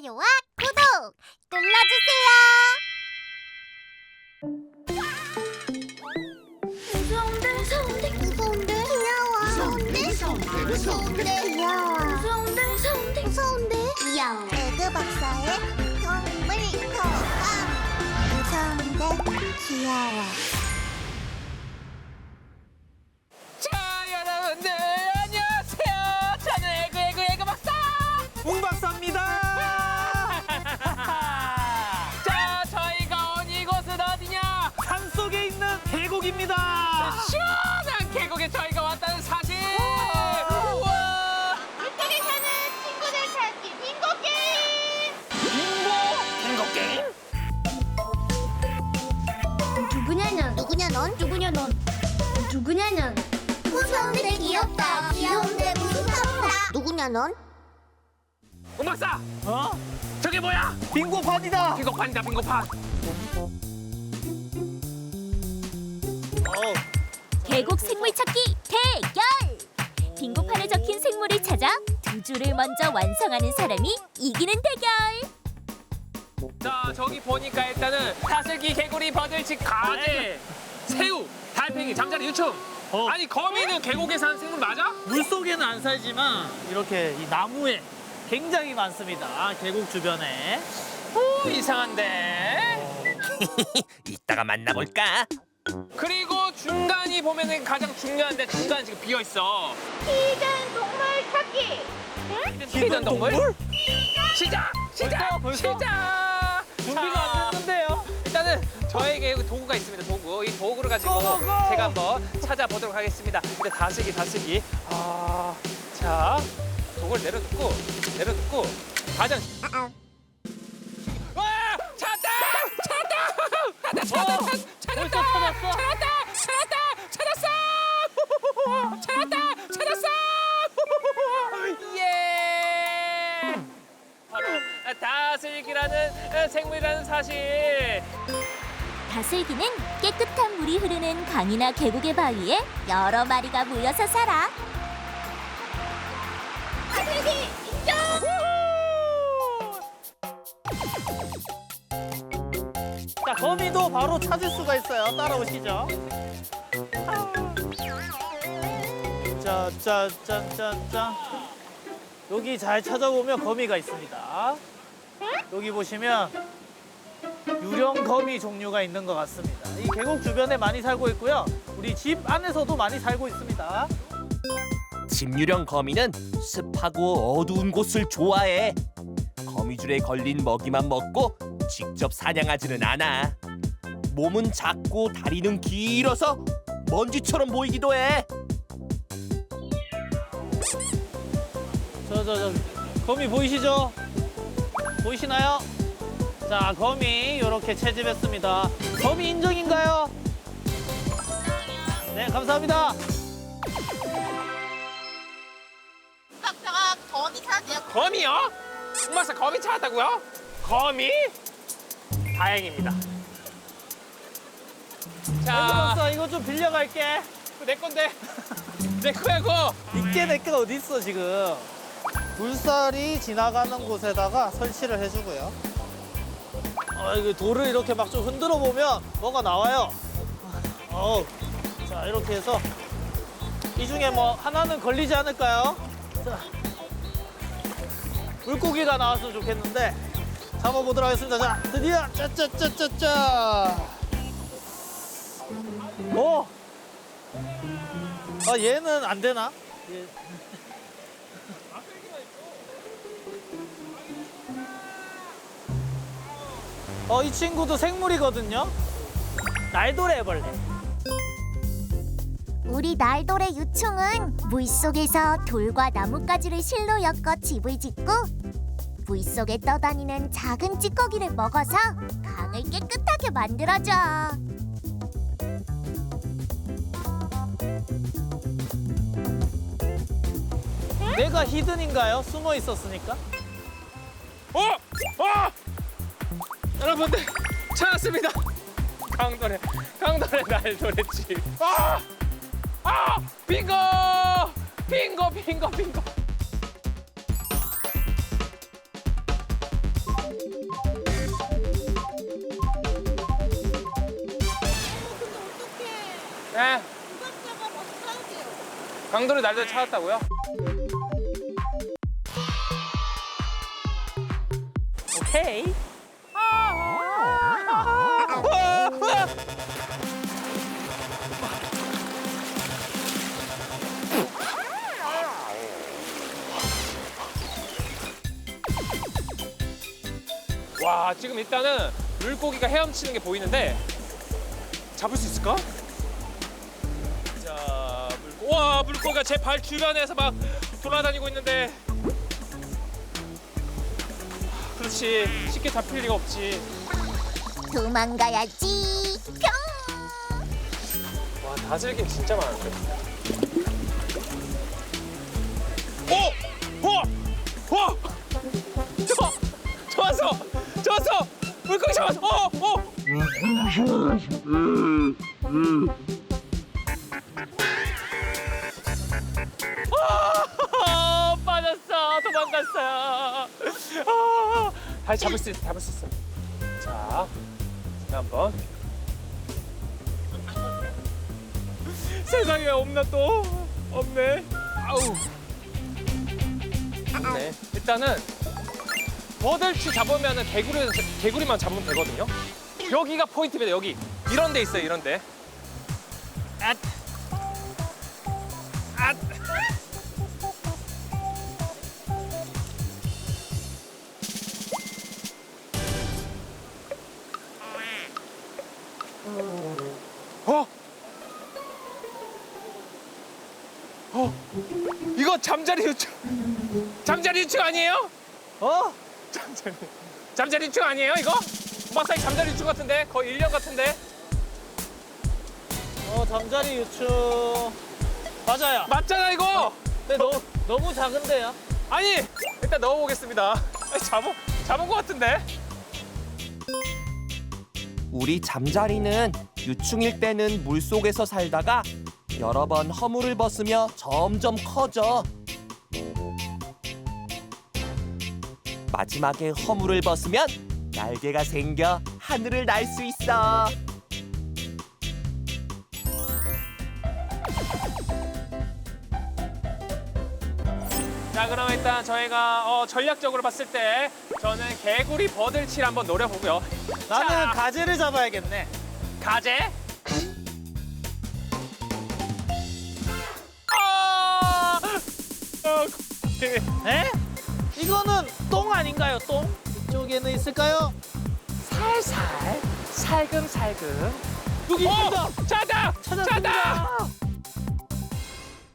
좋아요와 구독 눌러주세요. 무서운데? 무서운데? 무서운데? 귀여워. 무서운데? 무서운데? 귀여워. 무서운데? 무서운데? 무서운데? 귀여워. 에그 박사의 동물 도감 무서운데? 귀여워 넌? 누구냐 넌? 누구냐 넌? 무서운데 귀엽다. 귀여운데 무섭다. 누구냐 넌? 오 박사! 어? 저게 뭐야? 빙고판이다. 빙고판이다 빙고판. 어, 계곡 생물 찾기 대결! 빙고판에 적힌 생물을 찾아 두 줄을 먼저 완성하는 사람이 이기는 대결! 자 저기 보니까 일단은 다슬기 개구리 버들치 가재 새우 달팽이 잠자리 유충 어. 아니 거미는 계곡에 사는 생물 맞아? 물 속에는 안 살지만 이렇게 이 나무에 굉장히 많습니다. 아, 계곡 주변에. 오 이상한데 이따가 만나볼까? 그리고 중간이 보면은 가장 중요한데 중간 지금 비어 있어. 희귀한 동물 찾기 희귀한 동물? 시작! 시작! 벌써? 시작! 도구가 있습니다. 도구. 이 도구를 가지고! 제가 한번 찾아보도록 하겠습니다. 근데 다슬기 다슬기. 아, 자 도구를 내려놓고 내려놓고 가장. 와! 찾았다! 찾았다! 찾았다! 어, 찾았다! 벌써 찾았어? 찾았다! 찾았다! 찾았어! 찾았다! 찾았어! 예! 바로 다슬기라는 생물이라는 사실. 다슬기는 깨끗한 물이 흐르는 강이나 계곡의 바위에 여러 마리가 모여서 살아. 다슬기 자, 거미도 바로 찾을 수가 있어요. 따라오시죠. 자, 자, 짠, 짠, 짠. 여기 잘 찾아보면 거미가 있습니다. 여기 보시면 유령 거미 종류가 있는 것 같습니다. 이 계곡 주변에 많이 살고 있고요. 우리 집 안에서도 많이 살고 있습니다. 집유령 거미는 습하고 어두운 곳을 좋아해. 거미줄에 걸린 먹이만 먹고 직접 사냥하지는 않아. 몸은 작고 다리는 길어서 먼지처럼 보이기도 해. 저, 저, 저, 거미 보이시죠? 보이시나요? 자, 거미 이렇게 채집했습니다. 거미 인정인가요? 네, 감사합니다. 박사가 거미 찾아요 거미요? 엄마사 거미 찾았다고요? 거미? 다행입니다. 자, 박사 이거 좀 빌려갈게. 이거 내 건데. 내 거야, 그거. 이게 내게 어디 있어 지금? 물살이 지나가는 곳에다가 설치를 해주고요. 어, 이거 돌을 이렇게 막 좀 흔들어 보면 뭐가 나와요. 어, 자 이렇게 해서 이 중에 뭐 하나는 걸리지 않을까요? 자, 물고기가 나왔으면 좋겠는데 잡아보도록 하겠습니다. 자, 드디어 짜짜짜짜짜. 오. 아 얘는 안 되나? 얘. 어, 이 친구도 생물이거든요. 날도래벌레. 우리 날돌의 유충은 물속에서 돌과 나뭇가지를 실로 엮어 집을 짓고 물속에 떠다니는 작은 찌꺼기를 먹어서 강을 깨끗하게 만들어줘. 내가 히든인가요? 숨어 있었으니까? 어! 어! 여러분들 찾았습니다. 강도래 강도래 날도래집. 아! 아! 빙고! 빙고 빙고 빙고. 네. 강도래 날도 네. 찾았다고요? 오케이. 와 지금 일단은 물고기가 헤엄치는 게 보이는데 잡을 수 있을까? 자 물고 와 물고기가 제 발 주변에서 막 돌아다니고 있는데 그렇지 쉽게 잡힐 리가 없지 도망가야지. 뿅. 와 다슬기 진짜 많은데 오! 오! 오! 저! 좋았어! 좋았어! 물고기 잡았어! 오! 오! 아, 빠졌어 도망갔어요 아, 다시 잡을 수 있어 잡을 수 있어 자 한번 세상에 없나 또 없네 아우 네 일단은 버들치 잡으면은 개구리 개구리만 잡으면 되거든요 여기가 포인트입니다 여기 이런 데 있어요 이런 데 앗. 앗. 어? 어? 이거 잠자리 유충 잠자리 유충 아니에요? 어? 잠자리 잠자리 유충 아니에요 이거? 막상 잠자리 유충 같은데 거의 1년 같은데 어 잠자리 유충 맞아요. 맞잖아 이거 근데 너무 너무 작은데요? 아니 일단 넣어보겠습니다 아니, 잡은 잡은 것 같은데 우리 잠자리는 유충일 때는 물 속에서 살다가 여러 번 허물을 벗으며 점점 커져. 마지막에 허물을 벗으면 날개가 생겨 하늘을 날 수 있어. 자 그럼 일단 저희가 어, 전략적으로 봤을 때 저는 개구리 버들치를 한번 노려보고요 나는 자. 가지를 잡아야겠네. 가재 아! 어, 에? 이거는 똥 아닌가요? 똥? 이쪽에는 있을까요? 살살 살금살금 여기 있습니다. 어! 찾아! 찾았어요.